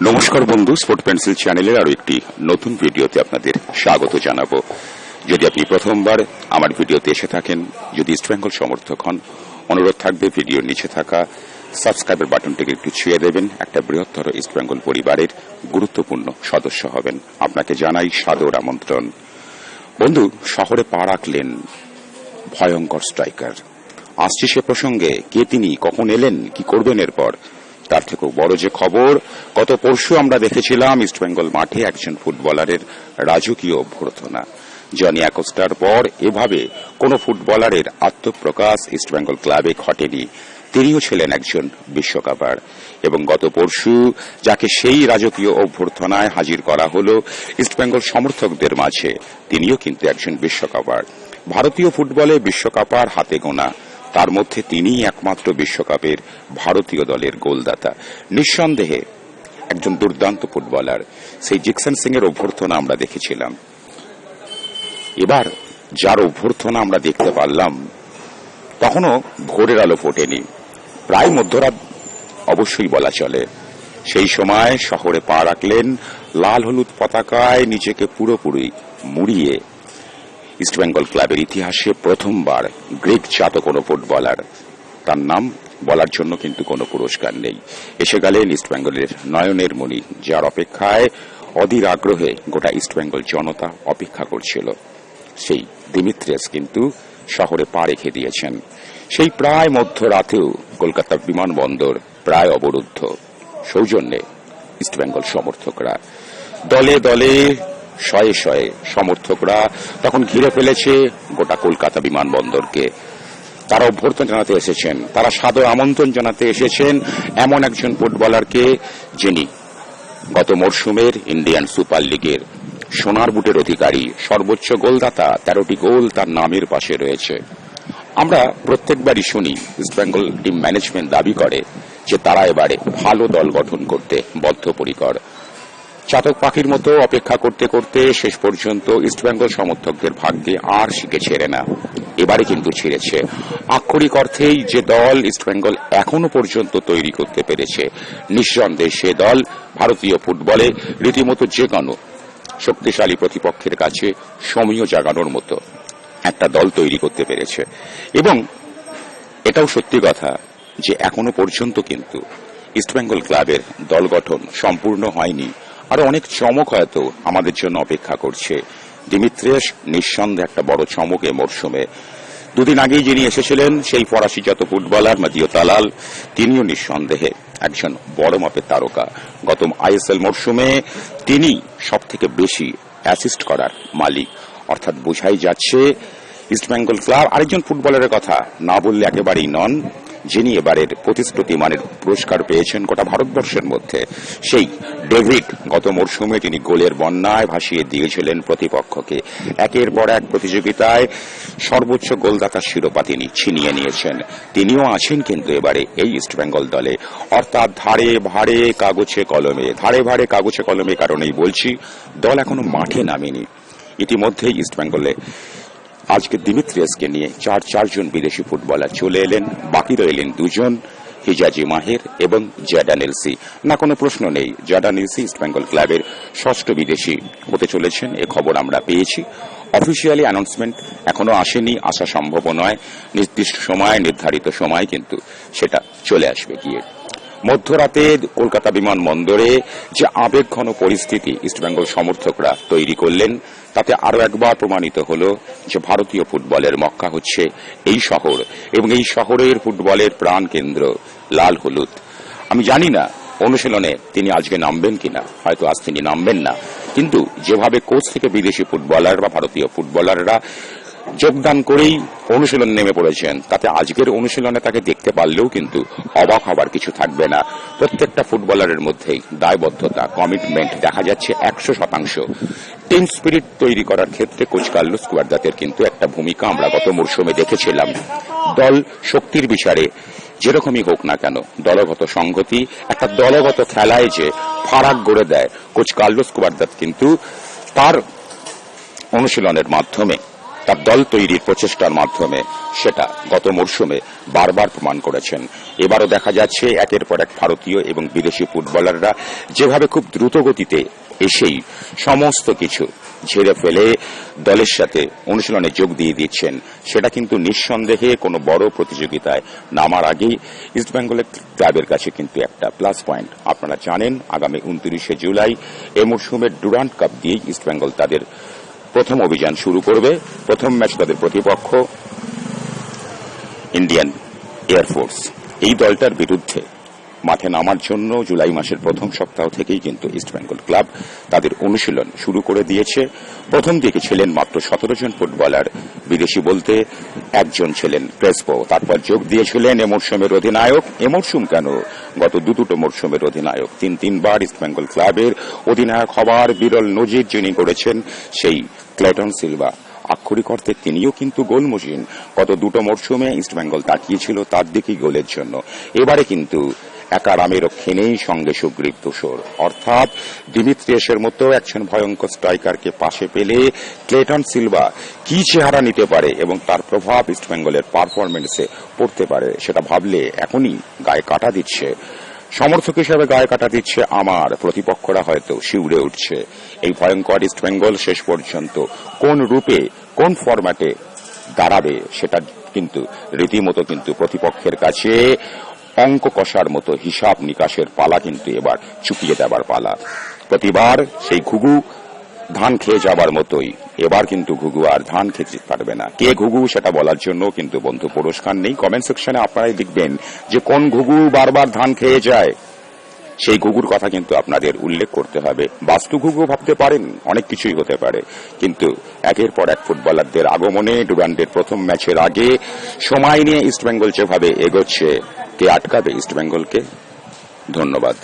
নমস্কার বন্ধু sport pencil চ্যানেলের আরও একটি নতুন ভিডিওতে আপনাদের স্বাগত জানাব। যদি আপনি প্রথমবার আমার ভিডিওতে এসে থাকেন, যদি ইস্ট বেঙ্গল সমর্থক হন, অনুরোধ থাকবে ভিডিওর নিচে থাকা সাবস্ক্রাইবের বাটনটিকে একটু ছুঁয়ে দেবেন। একটা বৃহত্তর ইস্ট বেঙ্গল পরিবারের গুরুত্বপূর্ণ সদস্য হবেন। আপনাকে জানাই সাদর আমন্ত্রণ। বন্ধু, শহরে পা রাখলেন ভয়ঙ্কর স্ট্রাইকার আসছি সে প্রসঙ্গে, কে তিনি, কখন এলেন, কি করবেন এরপর? তার থেকেও বড় যে খবর, গত পরশু আমরা দেখেছিলাম ইস্টবেঙ্গল মাঠে একজন ফুটবলারের রাজকীয় অভ্যর্থনা। জনি অ্যাকোস্টার পর এভাবে কোন ফুটবলারের আত্মপ্রকাশ ইস্টবেঙ্গল ক্লাবে ঘটেনি। তিনিও ছিলেন একজন বিশ্বকাপার। এবং গত পরশু যাকে সেই রাজকীয় অভ্যর্থনায় হাজির করা হল ইস্টবেঙ্গল সমর্থকদের মাঝে, তিনিও কিন্তু একজন বিশ্বকাপার। ভারতীয় ফুটবলে বিশ্বকাপার হাতে গোনা। তার মধ্যে তিনিই একমাত্র বিশ্বকাপের ভারতীয় দলের গোলদাতা। নিঃসন্দেহে একজন দুর্দান্ত ফুটবলার। সেই জিকসন সিং এর অভ্যর্থনা আমরা দেখেছিলাম। এবার যার অভ্যর্থনা আমরা দেখতে পারলাম, তখনও ভোরের আলো ফোটেনি। প্রায় মধ্যরাত অবশ্যই বলা চলে। সেই সময় শহরে পা রাখলেন, লাল হলুদ পতাকায় নিজেকে পুরোপুরি মুড়িয়ে ইস্টবেঙ্গল ক্লাবের ইতিহাসে প্রথমবার গ্রিক জাত কোনো ফুটবলার। তার নাম বলার জন্য কিন্তু কোনো পুরস্কার নেই। এসে গেলেন ইস্টবেঙ্গলের নয়নের মণি যার অপেক্ষায় অধীর আগ্রহে গোটা ইস্টবেঙ্গল জনতা অপেক্ষা করছিল। সেই দিমিত্রেস কিন্তু শহরে পা রেখে দিয়েছেন। সেই প্রায় মধ্যরাতেও কলকাতা বিমানবন্দর প্রায় অবরুদ্ধ। সৌজন্যে ইস্টবেঙ্গল সমর্থকরা দলে দলে শয়ে শয়ে সমর্থকরা তখন ঘিরে ফেলেছে গোটা কলকাতা বিমানবন্দরকে। তারা অভ্যর্থনা জানাতে এসেছেন, তারা সাদর আমন্ত্রণ জানাতে এসেছেন এমন একজন ফুটবলারকে যিনি গত মরশুমের ইন্ডিয়ান সুপার লিগের সোনার বুটের অধিকারী, সর্বোচ্চ গোলদাতা, তেরোটি গোল তার নামের পাশে রয়েছে। আমরা প্রত্যেকবারই শুনি ইস্টবেঙ্গল টিম ম্যানেজমেন্ট দাবি করে যে তারা এবারে ভালো দল গঠন করতে বদ্ধপরিকর। চাতক পাখির মতো অপেক্ষা করতে করতে শেষ পর্যন্ত ইস্টবেঙ্গল সমর্থকদের ভাগ্যে আর শিখে ছেড়ে না। এবারে কিন্তু ছেড়েছে। আক্ষরিক অর্থেই যে দল ইস্টবেঙ্গল এখনও পর্যন্ত তৈরি করতে পেরেছে, নিঃসন্দেহে সে দল ভারতীয় ফুটবলে রীতিমতো যে কোনো শক্তিশালী প্রতিপক্ষের কাছে সমীয় জাগানোর মতো একটা দল তৈরি করতে পেরেছে। এবং এটাও সত্যি কথা যে এখনও পর্যন্ত কিন্তু ইস্টবেঙ্গল ক্লাবের দল গঠন সম্পূর্ণ হয়নি। আরও অনেক চমক হয়তো আমাদের জন্য অপেক্ষা করছে। দিমিত্রেস নিঃসন্দেহে একটা বড় চমক মরশুমে। দুদিন আগেই যিনি এসেছিলেন, সেই ফরাসি জাত ফুটবলার মাদিও তালাল, তিনিও নিঃসন্দেহে একজন বড় মাপের তারকা। গত আইএসএল মরশুমে তিনি সব থেকে বেশি অ্যাসিস্ট করার মালিক। অর্থাৎ বোঝাই যাচ্ছে ইস্টবেঙ্গল ক্লাব আরেকজন ফুটবলারের কথা, না বললে একেবারেই নন। যিনি এবারের প্রতিশ্রুতি মানের পুরস্কার পেয়েছেন গোটা ভারতবর্ষের মধ্যে, সেই ডেভিড গত মরশুমে তিনি গোলের বন্যায় ভাসিয়ে দিয়েছিলেন প্রতিপক্ষকে। একের পর এক প্রতিযোগিতায় সর্বোচ্চ গোলদাতার শিরোপা তিনি ছিনিয়ে নিয়েছেন। তিনিও আছেন কিন্তু এবারে এই ইস্টবেঙ্গল দলে। অর্থাৎ ধারে ভারে কাগজে কলমে, ধারে ভারে কাগজে কলমে কারণেই বলছি, দল এখনও মাঠে নামেনি। ইতিমধ্যেই ইস্টবেঙ্গলে আজকে দিমিত্রিয়াসকে নিয়ে চার চারজন বিদেশি ফুটবলার চলে এলেন। বাকি রইলেন দুজন, হিজাজি মাহের এবং জ্যাডান এলসি না, কোনো প্রশ্ন নেই। জ্যাডান এলসি ইস্টবেঙ্গল ক্লাবের ষষ্ঠ বিদেশি হতে চলেছেন, এ খবর আমরা পেয়েছি। অফিসিয়ালি অ্যানাউন্সমেন্ট এখনও আসেনি, আসা সম্ভব নয়। নির্দিষ্ট সময়, নির্ধারিত সময় কিন্তু সেটা চলে আসবে গিয়ে। মধ্যরাতে কলকাতা বিমানবন্দরে যে আবেগঘন পরিস্থিতি ইস্টবেঙ্গল সমর্থকরা তৈরি করলেন, তাতে আরও একবার প্রমাণিত হল যে ভারতীয় ফুটবলের মক্কা হচ্ছে এই শহর এবং এই শহরের ফুটবলের প্রাণ কেন্দ্র লাল হলুদ। আমি জানি না অনুশীলনে তিনি আজকে নামবেন কিনা, হয়তো আজ তিনি নামবেন না, কিন্তু যেভাবে কোচ থেকে বিদেশি ফুটবলার বা ভারতীয় ফুটবলাররা যোগদান করেই অনুশীলন নেমে পড়েছেন। তাতে আজকের অনুশীলনে তাকে দেখতে পারলেও কিন্তু অবাক হবার কিছু থাকবে না। প্রত্যেকটা ফুটবলারের মধ্যেই দায়বদ্ধতা কমিটমেন্ট দেখা যাচ্ছে একশো শতাংশ। টিম স্পিরিট তৈরি করার ক্ষেত্রে কোচ কার্লোস কুয়ারদাতের কিন্তু একটা ভূমিকা আমরা গত মরশুমে দেখেছিলাম। দল শক্তির বিচারে যেরকমই হোক না কেন, দলগত সংহতি, একটা দলগত খেলায় যে ফারাক গড়ে দেয় কোচ কার্লোস কুয়ারদাত কিন্তু তার অনুশীলনের মাধ্যমে তার দল তৈরির প্রচেষ্টার মাধ্যমে সেটা গত মরশুমে বারবার প্রমাণ করেছেন। এবারও দেখা যাচ্ছে একের পর এক ভারতীয় এবং বিদেশি ফুটবলাররা যেভাবে খুব দ্রুত গতিতে এসেই সমস্ত কিছু ঝেড়ে ফেলে দলের সাথে অনুশীলনে যোগ দিয়ে দিচ্ছেন, সেটা কিন্তু নিঃসন্দেহে কোনো বড় প্রতিযোগিতায় নামার আগেই ইস্টবেঙ্গলের ক্লাবের কাছে কিন্তু একটা প্লাস পয়েন্ট আপনারা জানেন, আগামী উনত্রিশে জুলাই এ মরশুমের ডুরান্ট কাপ দিয়েই ইস্টবেঙ্গল তাদের প্রথম অভিযান শুরু করবে। প্রথম ম্যাচ তাদের প্রতিপক্ষ ইন্ডিয়ান এয়ারফোর্স এই দলটার বিরুদ্ধে মাঠে নামার জন্য জুলাই মাসের প্রথম সপ্তাহ থেকেই কিন্তু ইস্টবেঙ্গল ক্লাব তাদের অনুশীলন শুরু করে দিয়েছে। প্রথম দিকে ছিলেন মাত্র সতেরো জন ফুটবলার। বিদেশি বলতে একজন ছিলেন ক্রেসপো। তারপর যোগ দিয়েছিলেন এ মরশুমের অধিনায়ক। এ মরশুম কেন গত দু দুটো মরশুমের অধিনায়ক। তিন তিনবার ইস্টবেঙ্গল ক্লাবের অধিনায়ক হবার বিরল নজির যিনি করেছেন, সেই ক্লেটন সিলভা। আক্ষরিক অর্থে তিনিও কিন্তু গোল মশিন গত দুটো মরশুমে ইস্টবেঙ্গল তাকিয়েছিল তার দিকেই গোলের জন্য। এবারে কিন্তু একা রামের নেই সঙ্গে সুগ্রীব দোসর অর্থাৎ দিমিত্রিয়েসের মতো একজন ভয়ঙ্কর স্ট্রাইকারকে পাশে পেলে ক্লেটন সিলভা কি চেহারা নিতে পারে এবং তার প্রভাব ইস্টবেঙ্গলের পারফরমেন্সে পড়তে পারে সেটা ভাবলে এখনই গায়ে কাটা দিচ্ছে। সমর্থক হিসেবে গায়ে কাটা দিচ্ছে আমার, প্রতিপক্ষরা হয়তো শিউরে উঠছে। এই ভয়ঙ্কর ইস্টবেঙ্গল শেষ পর্যন্ত কোন রূপে, কোন ফরম্যাটে দাঁড়াবে সেটা কিন্তু, রীতিমতো কিন্তু প্রতিপক্ষের কাছে অঙ্ক কষার মতো হিসাব নিকাশের পালা কিন্তু এবার চুকিয়ে দেবার পালা। প্রতিবার সেই ঘুঘু ধান খেয়ে যাবার মতোই। এবার কিন্তু ঘুঘু আর ধান খেতে পারবে না। কে ঘুঘু সেটা বলার জন্য কিন্তু বন্ধু পুরস্কার নেই। কমেন্ট সেকশনে আপনারাই লিখবেন যে কোন ঘুঘু বারবার ধান খেয়ে যায়। সেই ঘুঘুর কথা কিন্তু আপনাদের উল্লেখ করতে হবে। বাস্তু ঘুঘু ভাবতে পারেন, অনেক কিছুই হতে পারে। কিন্তু একের পর এক ফুটবলারদের আগমনে ডুরান্ডের প্রথম ম্যাচের আগে সময় নিয়ে ইস্টবেঙ্গল যেভাবে এগোচ্ছে কে আটকাবে ইস্টবেঙ্গলকে ধন্যবাদ